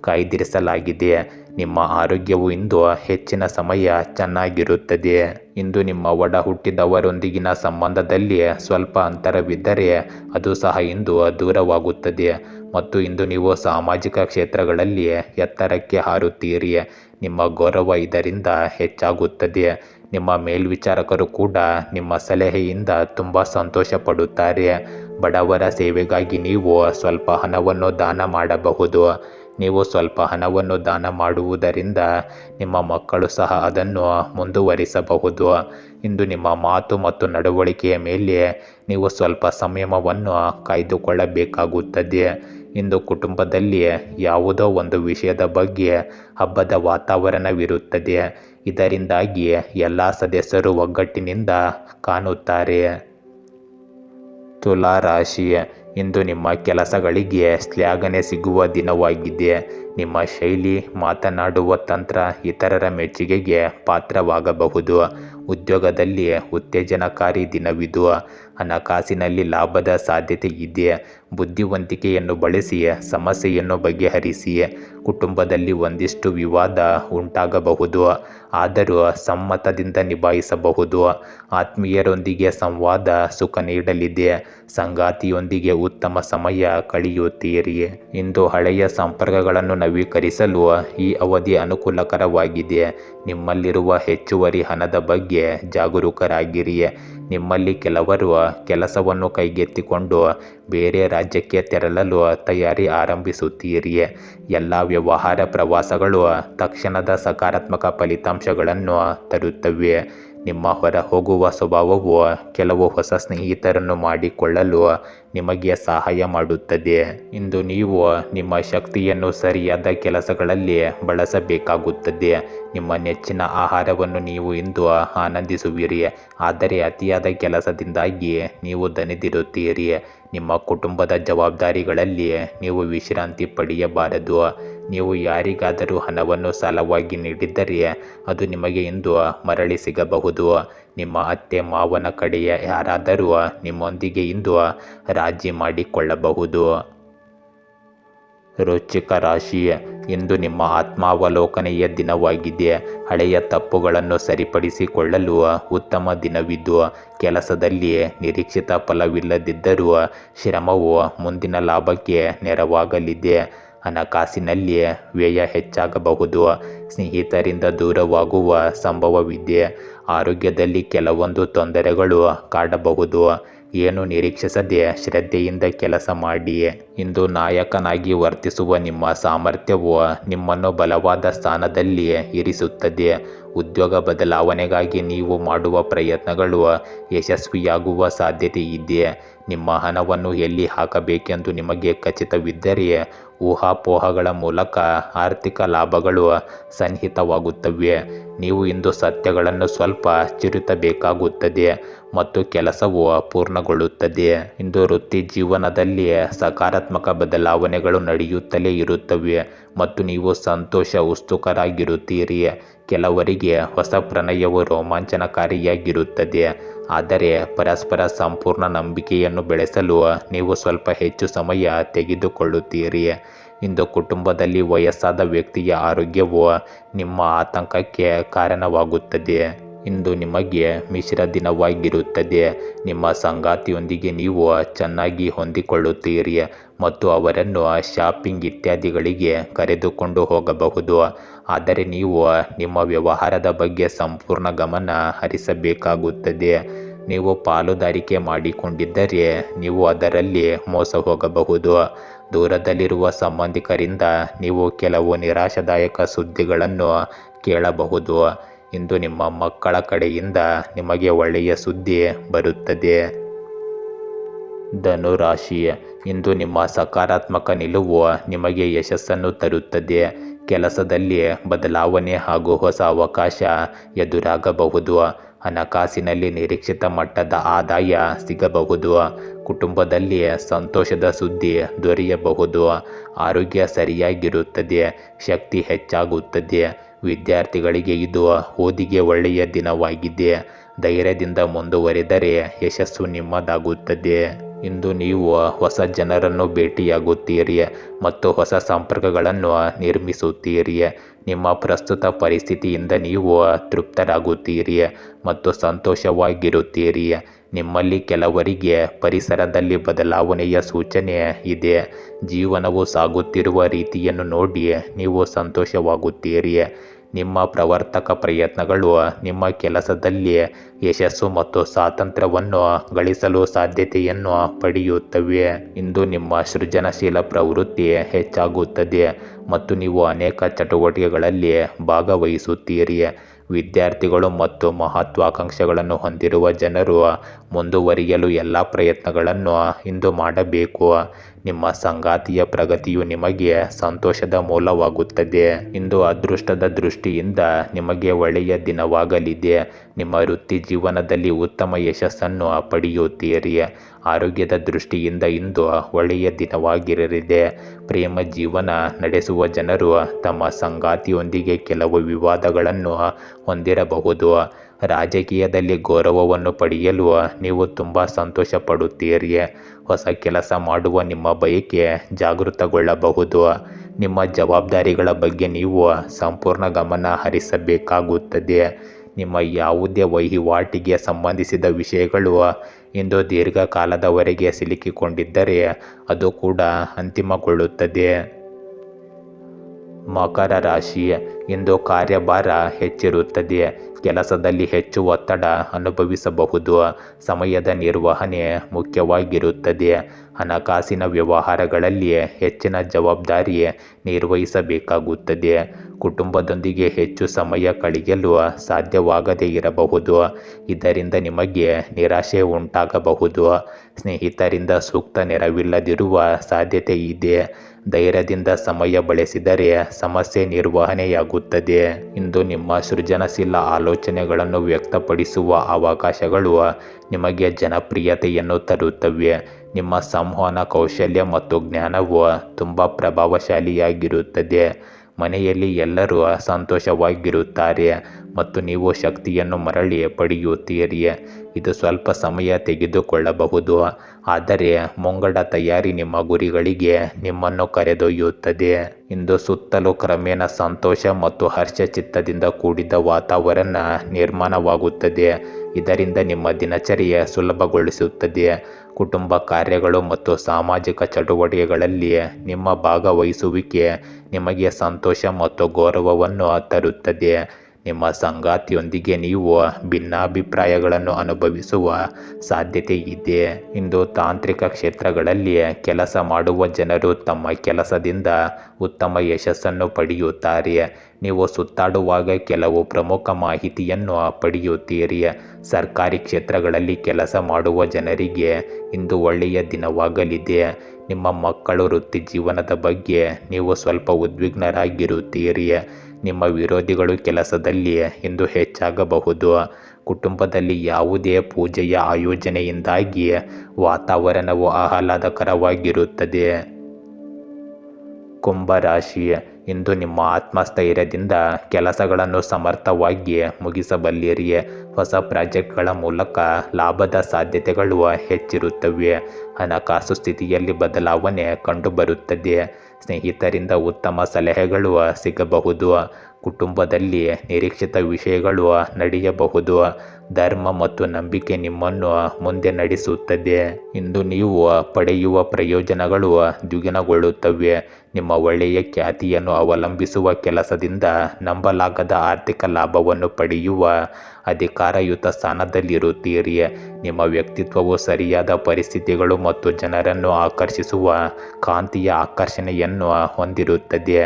ಕಾಯ್ದಿರಿಸಲಾಗಿದೆ. ನಿಮ್ಮ ಆರೋಗ್ಯವು ಇಂದು ಹೆಚ್ಚಿನ ಸಮಯ ಚೆನ್ನಾಗಿರುತ್ತದೆ. ಇಂದು ನಿಮ್ಮ ಒಡ ಹುಟ್ಟಿದವರೊಂದಿಗಿನ ಸಂಬಂಧದಲ್ಲಿ ಸ್ವಲ್ಪ ಅಂತರವಿದ್ದರೆ ಅದು ಸಹ ಇಂದು ದೂರವಾಗುತ್ತದೆ. ಮತ್ತು ಇಂದು ನೀವು ಸಾಮಾಜಿಕ ಕ್ಷೇತ್ರಗಳಲ್ಲಿ ಎತ್ತರಕ್ಕೆ ಹಾರುತ್ತೀರಿ. ನಿಮ್ಮ ಗೌರವ ಇದರಿಂದ ಹೆಚ್ಚಾಗುತ್ತದೆ. ನಿಮ್ಮ ಮೇಲ್ವಿಚಾರಕರು ಕೂಡ ನಿಮ್ಮ ಸಲಹೆಯಿಂದ ತುಂಬ ಸಂತೋಷ ಪಡುತ್ತಾರೆ ಬಡವರ ಸೇವೆಗಾಗಿ ನೀವು ಸ್ವಲ್ಪ ಹಣವನ್ನು ದಾನ ಮಾಡಬಹುದು. ನೀವು ಸ್ವಲ್ಪ ಹಣವನ್ನು ದಾನ ಮಾಡುವುದರಿಂದ ನಿಮ್ಮ ಮಕ್ಕಳು ಸಹ ಅದನ್ನು ಮುಂದುವರಿಸಬಹುದು. ಇಂದು ನಿಮ್ಮ ಮಾತು ಮತ್ತು ನಡವಳಿಕೆಯ ಮೇಲೆ ನೀವು ಸ್ವಲ್ಪ ಸಂಯಮವನ್ನು ಕಾಯ್ದುಕೊಳ್ಳಬೇಕಾಗುತ್ತದೆ. ಇಂದು ಕುಟುಂಬದಲ್ಲಿ ಯಾವುದೋ ಒಂದು ವಿಷಯದ ಬಗ್ಗೆ ಹಬ್ಬದ ವಾತಾವರಣವಿರುತ್ತದೆ. ಇದರಿಂದಾಗಿ ಎಲ್ಲ ಸದಸ್ಯರು ಒಗ್ಗಟ್ಟಿನಿಂದ ಕಾಣುತ್ತಾರೆ. ತುಲಾ ರಾಶಿ ಇಂದು ನಿಮ್ಮ ಕೆಲಸಗಳಿಗೆ ಶ್ಲಾಘನೆ ಸಿಗುವ ದಿನವಾಗಿದೆ. ನಿಮ್ಮ ಶೈಲಿ, ಮಾತನಾಡುವ ತಂತ್ರ ಇತರರ ಮೆಚ್ಚುಗೆಗೆ ಪಾತ್ರವಾಗಬಹುದು. ಉದ್ಯೋಗದಲ್ಲಿ ಉತ್ತೇಜನಕಾರಿ ದಿನವಿದು. ಹಣಕಾಸಿನಲ್ಲಿ ಲಾಭದ ಸಾಧ್ಯತೆ ಇದೆ. ಬುದ್ಧಿವಂತಿಕೆಯನ್ನು ಬಳಸಿಯೇ, ಸಮಸ್ಯೆಯನ್ನು ಬಗೆಹರಿಸಿಯೇ ಕುಟುಂಬದಲ್ಲಿ ಒಂದಿಷ್ಟು ವಿವಾದ ಉಂಟಾಗಬಹುದು. ಆದರೂ ಸಮ್ಮತದಿಂದ ನಿಭಾಯಿಸಬಹುದು. ಆತ್ಮೀಯರೊಂದಿಗೆ ಸಂವಾದ ಸುಖ ನೀಡಲಿದೆ. ಸಂಗಾತಿಯೊಂದಿಗೆ ಉತ್ತಮ ಸಮಯ ಕಳೆಯುತ್ತೀರಿ. ಇಂದು ಹಳೆಯ ಸಂಪರ್ಕಗಳನ್ನು ನವೀಕರಿಸಲು ಈ ಅವಧಿ ಅನುಕೂಲಕರವಾಗಿದೆ. ನಿಮ್ಮಲ್ಲಿರುವ ಹೆಚ್ಚುವರಿ ಹಣದ ಬಗ್ಗೆ ಜಾಗರೂಕರಾಗಿರಿ. ನಿಮ್ಮಲ್ಲಿ ಕೆಲವರು ಕೆಲಸವನ್ನು ಕೈಗೆತ್ತಿಕೊಂಡು ಬೇರೆ ರಾಜ್ಯಕ್ಕೆ ತೆರಳಲು ತಯಾರಿ ಆರಂಭಿಸುತ್ತೀರಿ. ಎಲ್ಲ ವ್ಯವಹಾರ ಪ್ರವಾಸಗಳು ತಕ್ಷಣದ ಸಕಾರಾತ್ಮಕ ಫಲಿತಾಂಶಗಳನ್ನು ತರುತ್ತವೆ. ನಿಮ್ಮ ಹೊರ ಹೋಗುವ ಸ್ವಭಾವವು ಕೆಲವು ಹೊಸ ಸ್ನೇಹಿತರನ್ನು ಮಾಡಿಕೊಳ್ಳಲು ನಿಮಗೆ ಸಹಾಯ ಮಾಡುತ್ತದೆ. ಇಂದು ನೀವು ನಿಮ್ಮ ಶಕ್ತಿಯನ್ನು ಸರಿಯಾದ ಕೆಲಸಗಳಲ್ಲಿ ಬಳಸಬೇಕಾಗುತ್ತದೆ. ನಿಮ್ಮ ನೆಚ್ಚಿನ ಆಹಾರವನ್ನು ನೀವು ಇಂದು ಆನಂದಿಸುವಿರಿ. ಆದರೆ ಅತಿಯಾದ ಕೆಲಸದಿಂದಾಗಿ ನೀವು ದನಿದಿರುತ್ತೀರಿ ನಿಮ್ಮ ಕುಟುಂಬದ ಜವಾಬ್ದಾರಿಗಳಲ್ಲಿ ನೀವು ವಿಶ್ರಾಂತಿ ಪಡೆಯಬಾರದು. ನೀವು ಯಾರಿಗಾದರೂ ಹಣವನ್ನು ಸಾಲವಾಗಿ ನೀಡಿದ್ದರೆ ಅದು ನಿಮಗೆ ಇಂದು ಮರಳಿ ಸಿಗಬಹುದು. ನಿಮ್ಮ ಅತ್ತೆ ಮಾವನ ಕಡೆಯ ಯಾರಾದರೂ ನಿಮ್ಮೊಂದಿಗೆ ಇಂದು ರಾಜಿ ಮಾಡಿಕೊಳ್ಳಬಹುದು. ರೋಚಕ ರಾಶಿ, ಇಂದು ನಿಮ್ಮ ಆತ್ಮಾವಲೋಕನೆಯ ದಿನವಾಗಿದೆ. ಹಳೆಯ ತಪ್ಪುಗಳನ್ನು ಸರಿಪಡಿಸಿಕೊಳ್ಳಲು ಉತ್ತಮ ದಿನವಿದ್ದು, ಕೆಲಸದಲ್ಲಿ ನಿರೀಕ್ಷಿತ ಫಲವಿಲ್ಲದಿದ್ದರೂ ಶ್ರಮವು ಮುಂದಿನ ಲಾಭಕ್ಕೆ ನೆರವಾಗಲಿದೆ. ಹಣಕಾಸಿನಲ್ಲಿ ವ್ಯಯ ಹೆಚ್ಚಾಗಬಹುದು. ಸ್ನೇಹಿತರಿಂದ ದೂರವಾಗುವ ಸಂಭವವಿದೆ. ಆರೋಗ್ಯದಲ್ಲಿ ಕೆಲವೊಂದು ತೊಂದರೆಗಳು ಕಾಡಬಹುದು. ಏನು ನಿರೀಕ್ಷಿಸದೆ ಶ್ರದ್ಧೆಯಿಂದ ಕೆಲಸ ಮಾಡಿ ಇಂದು ನಾಯಕನಾಗಿ ವರ್ತಿಸುವ ನಿಮ್ಮ ಸಾಮರ್ಥ್ಯವು ನಿಮ್ಮನ್ನು ಬಲವಾದ ಸ್ಥಾನದಲ್ಲಿ ಇರಿಸುತ್ತದೆ. ಉದ್ಯೋಗ ಬದಲಾವಣೆಗಾಗಿ ನೀವು ಮಾಡುವ ಪ್ರಯತ್ನಗಳು ಯಶಸ್ವಿಯಾಗುವ ಸಾಧ್ಯತೆ ಇದೆ ನಿಮ್ಮ ಹಣವನ್ನು ಎಲ್ಲಿ ಹಾಕಬೇಕೆಂದು ನಿಮಗೆ ಖಚಿತವಿದ್ದರೆ ಊಹಾಪೋಹಗಳ ಮೂಲಕ ಆರ್ಥಿಕ ಲಾಭಗಳು ಸನ್ನಿಹಿತವಾಗುತ್ತವೆ. ನೀವು ಇಂದು ಸತ್ಯಗಳನ್ನು ಸ್ವಲ್ಪ ಚಿರುತಬೇಕಾಗುತ್ತದೆ. ಮತ್ತು ಕೆಲಸವು ಪೂರ್ಣಗೊಳ್ಳುತ್ತದೆ ಇಂದು ವೃತ್ತಿ ಜೀವನದಲ್ಲಿ ಸಕಾರಾತ್ಮಕ ಬದಲಾವಣೆಗಳು ನಡೆಯುತ್ತಲೇ ಇರುತ್ತವೆ ಮತ್ತು ನೀವು ಸಂತೋಷ, ಉತ್ಸುಕರಾಗಿರುತ್ತೀರಿ. ಕೆಲವರಿಗೆ ಹೊಸ ಪ್ರಣಯವು ರೋಮಾಂಚನಕಾರಿಯಾಗಿರುತ್ತದೆ, ಆದರೆ ಪರಸ್ಪರ ಸಂಪೂರ್ಣ ನಂಬಿಕೆಯನ್ನು ಬೆಳೆಸಲು ನೀವು ಸ್ವಲ್ಪ ಹೆಚ್ಚು ಸಮಯ ತೆಗೆದುಕೊಳ್ಳುತ್ತೀರಿ. ಇಂದು ಕುಟುಂಬದಲ್ಲಿ ವಯಸ್ಸಾದ ವ್ಯಕ್ತಿಯ ಆರೋಗ್ಯವು ನಿಮ್ಮ ಆತಂಕಕ್ಕೆ ಕಾರಣವಾಗುತ್ತದೆ. ಇಂದು ನಿಮಗೆ ಮಿಶ್ರ ದಿನವಾಗಿರುತ್ತದೆ. ನಿಮ್ಮ ಸಂಗಾತಿಯೊಂದಿಗೆ ನೀವು ಚೆನ್ನಾಗಿ ಹೊಂದಿಕೊಳ್ಳುತ್ತೀರಿ ಮತ್ತು ಅವರನ್ನು ಶಾಪಿಂಗ್ ಇತ್ಯಾದಿಗಳಿಗೆ ಕರೆದುಕೊಂಡು ಹೋಗಬಹುದು. ಆದರೆ ನೀವು ನಿಮ್ಮ ವ್ಯವಹಾರದ ಬಗ್ಗೆ ಸಂಪೂರ್ಣ ಗಮನ ಹರಿಸಬೇಕಾಗುತ್ತದೆ. ನೀವು ಪಾಲುದಾರಿಕೆ ಮಾಡಿಕೊಂಡಿದ್ದರೆ ನೀವು ಅದರಲ್ಲಿ ಮೋಸ ಹೋಗಬಹುದು. ದೂರದಲ್ಲಿರುವ ಸಂಬಂಧಿಕರಿಂದ ನೀವು ಕೆಲವು ನಿರಾಶಾದಾಯಕ ಸುದ್ದಿಗಳನ್ನು ಕೇಳಬಹುದು. ಇಂದು ನಿಮ್ಮ ಮಕ್ಕಳ ಕಡೆಯಿಂದ ನಿಮಗೆ ಒಳ್ಳೆಯ ಸುದ್ದಿ ಬರುತ್ತದೆ. ಧನುರಾಶಿ ಇಂದು ನಿಮ್ಮ ಸಕಾರಾತ್ಮಕ ನಿಲುವು ನಿಮಗೆ ಯಶಸ್ಸನ್ನು ತರುತ್ತದೆ. ಕೆಲಸದಲ್ಲಿ ಬದಲಾವಣೆ ಹಾಗೂ ಹೊಸ ಅವಕಾಶ ಎದುರಾಗಬಹುದು. ಹಣಕಾಸಿನಲ್ಲಿ ನಿರೀಕ್ಷಿತ ಮಟ್ಟದ ಆದಾಯ ಸಿಗಬಹುದು. ಕುಟುಂಬದಲ್ಲಿ ಸಂತೋಷದ ಸುದ್ದಿ ದೊರೆಯಬಹುದು. ಆರೋಗ್ಯ ಸರಿಯಾಗಿರುತ್ತದೆ, ಶಕ್ತಿ ಹೆಚ್ಚಾಗುತ್ತದೆ. ವಿದ್ಯಾರ್ಥಿಗಳಿಗೆ ಇದು ಓದಿಗೆ ಒಳ್ಳೆಯ ದಿನವಾಗಿದೆ. ಧೈರ್ಯದಿಂದ ಮುಂದುವರೆದರೆ ಯಶಸ್ಸು ನಿಮ್ಮದಾಗುತ್ತದೆ. ಇಂದು ನೀವು ಹೊಸ ಜನರನ್ನು ಭೇಟಿಯಾಗುತ್ತೀರಿ ಮತ್ತು ಹೊಸ ಸಂಪರ್ಕಗಳನ್ನು ನಿರ್ಮಿಸುತ್ತೀರಿ. ನಿಮ್ಮ ಪ್ರಸ್ತುತ ಪರಿಸ್ಥಿತಿಯಿಂದ ನೀವು ತೃಪ್ತರಾಗುತ್ತೀರಿ ಮತ್ತು ಸಂತೋಷವಾಗಿರುತ್ತೀರಿ. ನಿಮ್ಮಲ್ಲಿ ಕೆಲವರಿಗೆ ಪರಿಸರದಲ್ಲಿ ಬದಲಾವಣೆಯ ಸೂಚನೆ ಇದೆ. ಜೀವನವು ಸಾಗುತ್ತಿರುವ ರೀತಿಯನ್ನು ನೋಡಿ ನೀವು ಸಂತೋಷವಾಗುತ್ತೀರಿ. ನಿಮ್ಮ ಪ್ರವರ್ತಕ ಪ್ರಯತ್ನಗಳು ನಿಮ್ಮ ಕೆಲಸದಲ್ಲಿ ಯಶಸ್ಸು ಮತ್ತು ಸ್ವಾತಂತ್ರ್ಯವನ್ನು ಗಳಿಸಲು ಸಾಧ್ಯತೆಯನ್ನು ಪಡೆಯುತ್ತವೆ. ಇಂದು ನಿಮ್ಮ ಸೃಜನಶೀಲ ಪ್ರವೃತ್ತಿ ಹೆಚ್ಚಾಗುತ್ತದೆ ಮತ್ತು ನೀವು ಅನೇಕ ಚಟುವಟಿಕೆಗಳಲ್ಲಿ ಭಾಗವಹಿಸುತ್ತೀರಿ. ವಿದ್ಯಾರ್ಥಿಗಳು ಮತ್ತು ಮಹತ್ವಾಕಾಂಕ್ಷೆಗಳನ್ನು ಹೊಂದಿರುವ ಜನರು ಮುಂದುವರಿಯಲು ಎಲ್ಲ ಪ್ರಯತ್ನಗಳನ್ನು ಇಂದು ಮಾಡಬೇಕು. ನಿಮ್ಮ ಸಂಗಾತಿಯ ಪ್ರಗತಿಯು ನಿಮಗೆ ಸಂತೋಷದ ಮೂಲವಾಗುತ್ತದೆ. ಇಂದು ಅದೃಷ್ಟದ ದೃಷ್ಟಿಯಿಂದ ನಿಮಗೆ ಒಳ್ಳೆಯ ದಿನವಾಗಲಿದೆ. ನಿಮ್ಮ ವೃತ್ತಿ ಜೀವನದಲ್ಲಿ ಉತ್ತಮ ಯಶಸ್ಸನ್ನು ಪಡೆಯುತ್ತೀರಿ. ಆರೋಗ್ಯದ ದೃಷ್ಟಿಯಿಂದ ಇಂದು ಒಳ್ಳೆಯ ದಿನವಾಗಿರಲಿದೆ. ಪ್ರೇಮ ಜೀವನ ನಡೆಸುವ ಜನರು ತಮ್ಮ ಸಂಗಾತಿಯೊಂದಿಗೆ ಕೆಲವು ವಿವಾದಗಳನ್ನು ಹೊಂದಿರಬಹುದು. ರಾಜಕೀಯದಲ್ಲಿ ಗೌರವವನ್ನು ಪಡೆಯಲು ನೀವು ತುಂಬ ಸಂತೋಷ ಪಡುತ್ತೀರಿ ಹೊಸ ಕೆಲಸ ಮಾಡುವ ನಿಮ್ಮ ಬಯಕೆ ಜಾಗೃತಗೊಳ್ಳಬಹುದು. ನಿಮ್ಮ ಜವಾಬ್ದಾರಿಗಳ ಬಗ್ಗೆ ನೀವು ಸಂಪೂರ್ಣ ಗಮನ ಹರಿಸಬೇಕಾಗುತ್ತದೆ. ನಿಮ್ಮ ಯಾವುದೇ ವಹಿವಾಟಿಗೆ ಸಂಬಂಧಿಸಿದ ವಿಷಯಗಳು ಇಂದು ದೀರ್ಘಕಾಲದವರೆಗೆ ಸಿಲುಕಿಕೊಂಡಿದ್ದರೆ ಅದು ಕೂಡ ಅಂತಿಮಗೊಳ್ಳುತ್ತದೆ. ಮಕರ ರಾಶಿ ಇಂದು ಕಾರ್ಯಭಾರ ಹೆಚ್ಚಿರುತ್ತದೆ. ಕೆಲಸದಲ್ಲಿ ಹೆಚ್ಚು ಒತ್ತಡ ಅನುಭವಿಸಬಹುದು. ಸಮಯದ ನಿರ್ವಹಣೆ ಮುಖ್ಯವಾಗಿರುತ್ತದೆ. ಹಣಕಾಸಿನ ವ್ಯವಹಾರಗಳಲ್ಲಿಯೇ ಹೆಚ್ಚಿನ ಜವಾಬ್ದಾರಿ ನಿರ್ವಹಿಸಬೇಕಾಗುತ್ತದೆ. ಕುಟುಂಬದೊಂದಿಗೆ ಹೆಚ್ಚು ಸಮಯ ಕಳೆಯಲು ಸಾಧ್ಯವಾಗದೇ ಇರಬಹುದು. ಇದರಿಂದ ನಿಮಗೆ ನಿರಾಶೆ ಉಂಟಾಗಬಹುದು. ಸ್ನೇಹಿತರಿಂದ ಸೂಕ್ತ ನೆರವಿಲ್ಲದಿರುವ ಸಾಧ್ಯತೆ ಇದೆ. ಧೈರ್ಯದಿಂದ ಸಮಯ ಬಳಸಿದರೆ ಸಮಸ್ಯೆ ನಿರ್ವಹಣೆಯಾಗುತ್ತದೆ. ಇಂದು ನಿಮ್ಮ ಸೃಜನಶೀಲ ಆಲೋಚನೆಗಳನ್ನು ವ್ಯಕ್ತಪಡಿಸುವ ಅವಕಾಶಗಳು ನಿಮಗೆ ಜನಪ್ರಿಯತೆಯನ್ನು ತರುತ್ತವೆ. ನಿಮ್ಮ ಸಂವಹನ ಕೌಶಲ್ಯ ಮತ್ತು ಜ್ಞಾನವು ತುಂಬ ಪ್ರಭಾವಶಾಲಿಯಾಗಿರುತ್ತದೆ. ಮನೆಯಲ್ಲಿ ಎಲ್ಲರೂ ಸಂತೋಷವಾಗಿರುತ್ತಾರೆ ಮತ್ತು ನೀವು ಶಕ್ತಿಯನ್ನು ಮರಳಿ ಪಡೆಯುತ್ತೀರಿ. ಇದು ಸ್ವಲ್ಪ ಸಮಯ ತೆಗೆದುಕೊಳ್ಳಬಹುದು. ಆದರೆ ಮುಂಗಡ ತಯಾರಿ ನಿಮ್ಮ ಗುರಿಗಳಿಗೆ ನಿಮ್ಮನ್ನು ಕರೆದೊಯ್ಯುತ್ತದೆ. ಇಂದು ಸುತ್ತಲೂ ಕ್ರಮೇಣ ಸಂತೋಷ ಮತ್ತು ಹರ್ಷಚಿತ್ತದಿಂದ ಕೂಡಿದ ವಾತಾವರಣ ನಿರ್ಮಾಣವಾಗುತ್ತದೆ. ಇದರಿಂದ ನಿಮ್ಮ ದಿನಚರಿಯ ಸುಲಭಗೊಳಿಸುತ್ತದೆ. ಕುಟುಂಬ ಕಾರ್ಯಗಳು ಮತ್ತು ಸಾಮಾಜಿಕ ಚಟುವಟಿಕೆಗಳಲ್ಲಿ ನಿಮ್ಮ ಭಾಗವಹಿಸುವಿಕೆ ನಿಮಗೆ ಸಂತೋಷ ಮತ್ತು ಗೌರವವನ್ನು ತರುತ್ತದೆ. ನಿಮ್ಮ ಸಂಗಾತಿಯೊಂದಿಗೆ ನೀವು ಭಿನ್ನಾಭಿಪ್ರಾಯಗಳನ್ನು ಅನುಭವಿಸುವ ಸಾಧ್ಯತೆ ಇದೆ. ಇಂದು ತಾಂತ್ರಿಕ ಕ್ಷೇತ್ರಗಳಲ್ಲಿ ಕೆಲಸ ಮಾಡುವ ಜನರು ತಮ್ಮ ಕೆಲಸದಿಂದ ಉತ್ತಮ ಯಶಸ್ಸನ್ನು ಪಡೆಯುತ್ತಾರೆ. ನೀವು ಸುತ್ತಾಡುವಾಗ ಕೆಲವು ಪ್ರಮುಖ ಮಾಹಿತಿಯನ್ನು ಪಡೆಯುತ್ತೀರಿ. ಸರ್ಕಾರಿ ಕ್ಷೇತ್ರಗಳಲ್ಲಿ ಕೆಲಸ ಮಾಡುವ ಜನರಿಗೆ ಇಂದು ಒಳ್ಳೆಯ ದಿನವಾಗಲಿದೆ. ನಿಮ್ಮ ಮಕ್ಕಳು ವೃತ್ತಿ ಜೀವನದ ಬಗ್ಗೆ ನೀವು ಸ್ವಲ್ಪ ಉದ್ವಿಗ್ನರಾಗಿರುತ್ತೀರಿ. ನಿಮ್ಮ ವಿರೋಧಿಗಳು ಕೆಲಸದಲ್ಲಿ ಇಂದು ಹೆಚ್ಚಾಗಬಹುದು. ಕುಟುಂಬದಲ್ಲಿ ಯಾವುದೇ ಪೂಜೆಯ ಆಯೋಜನೆಯಿಂದಾಗಿ ವಾತಾವರಣವು ಆಹ್ಲಾದಕರವಾಗಿರುತ್ತದೆ. ಕುಂಭರಾಶಿ, ಇಂದು ನಿಮ್ಮ ಆತ್ಮಸ್ಥೈರ್ಯದಿಂದ ಕೆಲಸಗಳನ್ನು ಸಮರ್ಥವಾಗಿ ಮುಗಿಸಬಲ್ಲಿರಿ ಹೊಸ ಪ್ರಾಜೆಕ್ಟ್ಗಳ ಮೂಲಕ ಲಾಭದ ಸಾಧ್ಯತೆಗಳು ಹೆಚ್ಚಿರುತ್ತವೆ. ಹಣಕಾಸು ಸ್ಥಿತಿಯಲ್ಲಿ ಬದಲಾವಣೆ ಕಂಡುಬರುತ್ತದೆ. ಸ್ನೇಹಿತರಿಂದ ಉತ್ತಮ ಸಲಹೆಗಳು ಸಿಗಬಹುದು. ಕುಟುಂಬದಲ್ಲಿ ನಿರೀಕ್ಷಿತ ವಿಷಯಗಳು ನಡೆಯಬಹುದು. ಧರ್ಮ ಮತ್ತು ನಂಬಿಕೆ ನಿಮ್ಮನ್ನು ಮುಂದೆ ನಡೆಸುತ್ತದೆ. ಇಂದು ನೀವು ಪಡೆಯುವ ಪ್ರಯೋಜನಗಳು ದ್ವಿಗುಣಗೊಳ್ಳುತ್ತವೆ. ನಿಮ್ಮ ಒಳ್ಳೆಯ ಖ್ಯಾತಿಯನ್ನು ಅವಲಂಬಿಸುವ ಕೆಲಸದಿಂದ ನಂಬಲಾಗದ ಆರ್ಥಿಕ ಲಾಭವನ್ನು ಪಡೆಯುವ ಅಧಿಕಾರಯುತ ಸ್ಥಾನದಲ್ಲಿರುತ್ತೀರಿ. ನಿಮ್ಮ ವ್ಯಕ್ತಿತ್ವವು ಸರಿಯಾದ ಪರಿಸ್ಥಿತಿಗಳು ಮತ್ತು ಜನರನ್ನು ಆಕರ್ಷಿಸುವ ಕಾಂತಿಯ ಆಕರ್ಷಣೆಯನ್ನು ಹೊಂದಿರುತ್ತದೆ.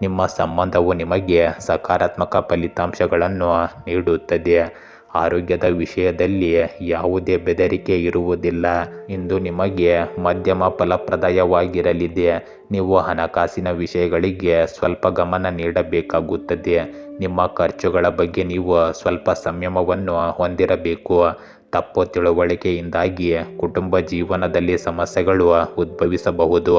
ನಿಮ್ಮ ಸಂಬಂಧವು ನಿಮಗೆ ಸಕಾರಾತ್ಮಕ ಫಲಿತಾಂಶಗಳನ್ನು ನೀಡುತ್ತದೆ. ಆರೋಗ್ಯದ ವಿಷಯದಲ್ಲಿ ಯಾವುದೇ ಬೆದರಿಕೆ ಇರುವುದಿಲ್ಲ. ಇಂದು ನಿಮಗೆ ಮಧ್ಯಮ ಫಲಪ್ರದಾಯವಾಗಿರಲಿದೆ ನೀವು ಹಣಕಾಸಿನ ವಿಷಯಗಳಿಗೆ ಸ್ವಲ್ಪ ಗಮನ ನೀಡಬೇಕಾಗುತ್ತದೆ. ನಿಮ್ಮ ಖರ್ಚುಗಳ ಬಗ್ಗೆ ನೀವು ಸ್ವಲ್ಪ ಸಂಯಮವನ್ನು ಹೊಂದಿರಬೇಕು. ತಪ್ಪು ತಿಳುವಳಿಕೆಯಿಂದಾಗಿ ಕುಟುಂಬ ಜೀವನದಲ್ಲಿ ಸಮಸ್ಯೆಗಳು ಉದ್ಭವಿಸಬಹುದು.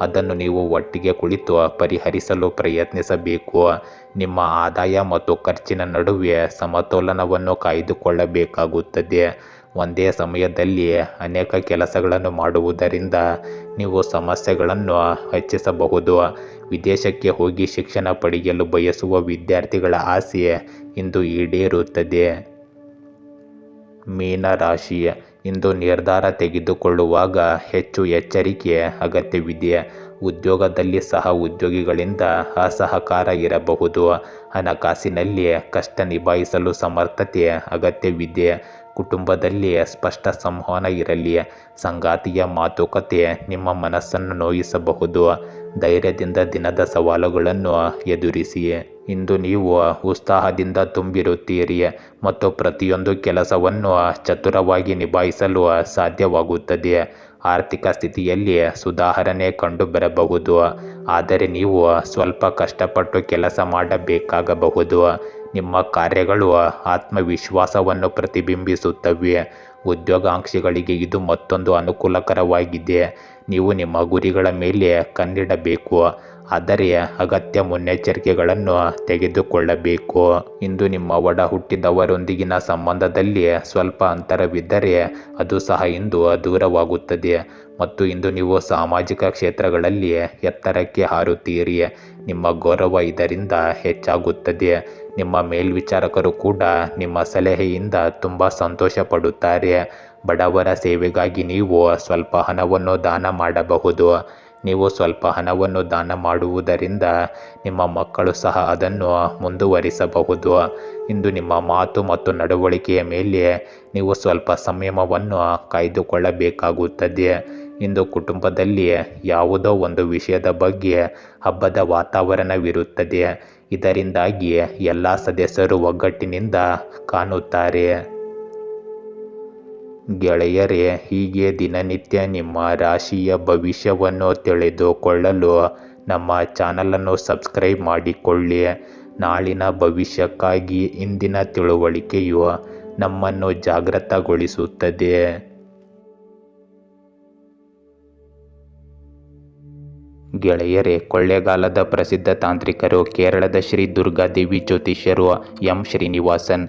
ಅದನ್ನು ನೀವು ಒಟ್ಟಿಗೆ ಕುಳಿತು ಪರಿಹರಿಸಲು ಪ್ರಯತ್ನಿಸಬೇಕು. ನಿಮ್ಮ ಆದಾಯ ಮತ್ತು ಖರ್ಚಿನ ನಡುವೆ ಸಮತೋಲನವನ್ನು ಕಾಯ್ದುಕೊಳ್ಳಬೇಕಾಗುತ್ತದೆ. ಒಂದೇ ಸಮಯದಲ್ಲಿ ಅನೇಕ ಕೆಲಸಗಳನ್ನು ಮಾಡುವುದರಿಂದ ನೀವು ಸಮಸ್ಯೆಗಳನ್ನು ಹೆಚ್ಚಿಸಬಹುದು. ವಿದೇಶಕ್ಕೆ ಹೋಗಿ ಶಿಕ್ಷಣ ಪಡೆಯಲು ಬಯಸುವ ವಿದ್ಯಾರ್ಥಿಗಳ ಆಸೆ ಇಂದು ಈಡೇರುತ್ತದೆ. ಮೀನರಾಶಿ ಇಂದು ನಿರ್ಧಾರ ತೆಗೆದುಕೊಳ್ಳುವಾಗ ಹೆಚ್ಚು ಎಚ್ಚರಿಕೆಯ ಅಗತ್ಯವಿದೆ ಉದ್ಯೋಗದಲ್ಲಿ ಸಹ ಉದ್ಯೋಗಿಗಳಿಂದ ಅಸಹಕಾರ ಇರಬಹುದು. ಹಣಕಾಸಿನಲ್ಲಿ ಕಷ್ಟ ನಿಭಾಯಿಸಲು ಸಮರ್ಥತೆ ಅಗತ್ಯವಿದೆ ಕುಟುಂಬದಲ್ಲಿ ಸ್ಪಷ್ಟ ಸಂವಹನ ಇರಲಿ. ಸಂಗಾತಿಯ ಮಾತುಕತೆ ನಿಮ್ಮ ಮನಸ್ಸನ್ನು ನೋಯಿಸಬಹುದು. ಧೈರ್ಯದಿಂದ ದಿನದ ಸವಾಲುಗಳನ್ನು ಎದುರಿಸಿಯೇ. ಇಂದು ನೀವು ಉತ್ಸಾಹದಿಂದ ತುಂಬಿರುತ್ತೀರಿ ಮತ್ತು ಪ್ರತಿಯೊಂದು ಕೆಲಸವನ್ನು ಚತುರವಾಗಿ ನಿಭಾಯಿಸಲು ಸಾಧ್ಯವಾಗುತ್ತದೆ ಆರ್ಥಿಕ ಸ್ಥಿತಿಯಲ್ಲಿ ಸುಧಾರಣೆ ಕಂಡುಬರಬಹುದು. ಆದರೆ ನೀವು ಸ್ವಲ್ಪ ಕಷ್ಟಪಟ್ಟು ಕೆಲಸ ಮಾಡಬೇಕಾಗಬಹುದು. ನಿಮ್ಮ ಕಾರ್ಯಗಳು ಆತ್ಮವಿಶ್ವಾಸವನ್ನು ಪ್ರತಿಬಿಂಬಿಸುತ್ತವೆ. ಉದ್ಯೋಗಾಂಕ್ಷಿಗಳಿಗೆ ಇದು ಮತ್ತೊಂದು ಅನುಕೂಲಕರವಾಗಿದೆ. ನೀವು ನಿಮ್ಮ ಗುರಿಗಳ ಮೇಲೆ ಕಣ್ಣಿಡಬೇಕು, ಆದರೆ ಅಗತ್ಯ ಮುನ್ನೆಚ್ಚರಿಕೆಗಳನ್ನು ತೆಗೆದುಕೊಳ್ಳಬೇಕು. ಇಂದು ನಿಮ್ಮ ಒಡ ಹುಟ್ಟಿದವರೊಂದಿಗಿನ ಸಂಬಂಧದಲ್ಲಿ ಸ್ವಲ್ಪ ಅಂತರವಿದ್ದರೆ ಅದು ಸಹ ಇಂದು ದೂರವಾಗುತ್ತದೆ. ಮತ್ತು ಇಂದು ನೀವು ಸಾಮಾಜಿಕ ಕ್ಷೇತ್ರಗಳಲ್ಲಿ ಎತ್ತರಕ್ಕೆ ಹಾರುತ್ತೀರಿ. ನಿಮ್ಮ ಗೌರವ ಇದರಿಂದ ಹೆಚ್ಚಾಗುತ್ತದೆ. ನಿಮ್ಮ ಮೇಲ್ವಿಚಾರಕರು ಕೂಡ ನಿಮ್ಮ ಸಲಹೆಯಿಂದ ತುಂಬ ಸಂತೋಷ ಪಡುತ್ತಾರೆ ಬಡವರ ಸೇವೆಗಾಗಿ ನೀವು ಸ್ವಲ್ಪ ಹಣವನ್ನು ದಾನ ಮಾಡಬಹುದು. ನೀವು ಸ್ವಲ್ಪ ಹಣವನ್ನು ದಾನ ಮಾಡುವುದರಿಂದ ನಿಮ್ಮ ಮಕ್ಕಳು ಸಹ ಅದನ್ನು ಮುಂದುವರಿಸಬಹುದು. ಇಂದು ನಿಮ್ಮ ಮಾತು ಮತ್ತು ನಡವಳಿಕೆಯ ಮೇಲೆ ನೀವು ಸ್ವಲ್ಪ ಸಂಯಮವನ್ನು ಕಾಯ್ದುಕೊಳ್ಳಬೇಕಾಗುತ್ತದೆ. ಇಂದು ಕುಟುಂಬದಲ್ಲಿ ಯಾವುದೋ ಒಂದು ವಿಷಯದ ಬಗ್ಗೆ ಹಬ್ಬದ ವಾತಾವರಣವಿರುತ್ತದೆ. ಇದರಿಂದಾಗಿ ಎಲ್ಲ ಸದಸ್ಯರು ಒಗ್ಗಟ್ಟಿನಿಂದ ಕಾಣುತ್ತಾರೆ. ಗೆಳೆಯರೇ, ಹೀಗೆ ದಿನನಿತ್ಯ ನಿಮ್ಮ ರಾಶಿಯ ಭವಿಷ್ಯವನ್ನು ತಿಳಿದುಕೊಳ್ಳಲು ನಮ್ಮ ಚಾನಲನ್ನು ಸಬ್ಸ್ಕ್ರೈಬ್ ಮಾಡಿಕೊಳ್ಳಿ. ನಾಳಿನ ಭವಿಷ್ಯಕ್ಕಾಗಿ ಇಂದಿನ ತಿಳುವಳಿಕೆಯು ನಮ್ಮನ್ನು ಜಾಗೃತಗೊಳಿಸುತ್ತದೆ. ಗೆಳೆಯರೇ, ಕೊಳ್ಳೇಗಾಲದ ಪ್ರಸಿದ್ಧ ತಾಂತ್ರಿಕರು ಕೇರಳದ ಶ್ರೀ ದುರ್ಗಾದೇವಿ ಜ್ಯೋತಿಷ್ಯರು ಎಂ ಶ್ರೀನಿವಾಸನ್